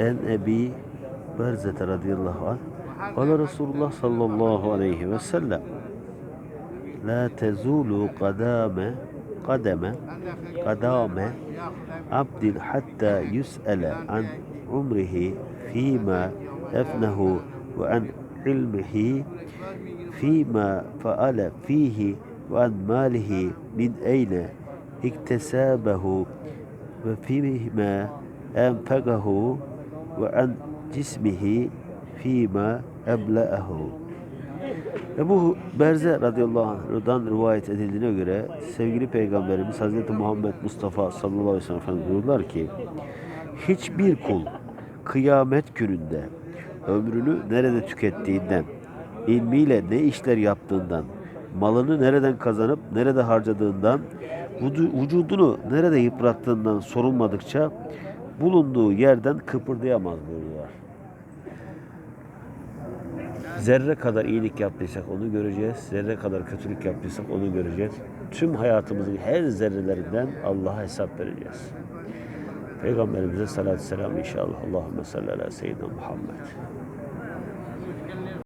عن أبي برزة رضي الله عنه قال رسول الله صلى الله عليه وسلم لا تزول قدام قدم قدام عبد حتى يسأل عن عمره فيما أفنه وعن علمه فيما فعل فيه وعن ماله من أين اكتسابه وفيما أنفقه ve an cismihi fima eble'ehu. Ebu Berze radıyallahu anh'dan rivayet edildiğine göre sevgili Peygamberimiz Hazreti Muhammed Mustafa sallallahu aleyhi ve sellem Efendimiz buyurdular ki hiçbir kul kıyamet gününde ömrünü nerede tükettiğinden, ilmiyle ne işler yaptığından, malını nereden kazanıp nerede harcadığından, vücu- vücudunu nerede yıprattığından sorulmadıkça bulunduğu yerden kıpırdayamaz buyuruyorlar. Zerre kadar iyilik yaptıysak onu göreceğiz. Zerre kadar kötülük yaptıysak onu göreceğiz. Tüm hayatımızın her zerrelerinden Allah'a hesap vereceğiz. Peygamberimize salatü selam inşallah. Allahümme salli ala seyyidina Muhammed.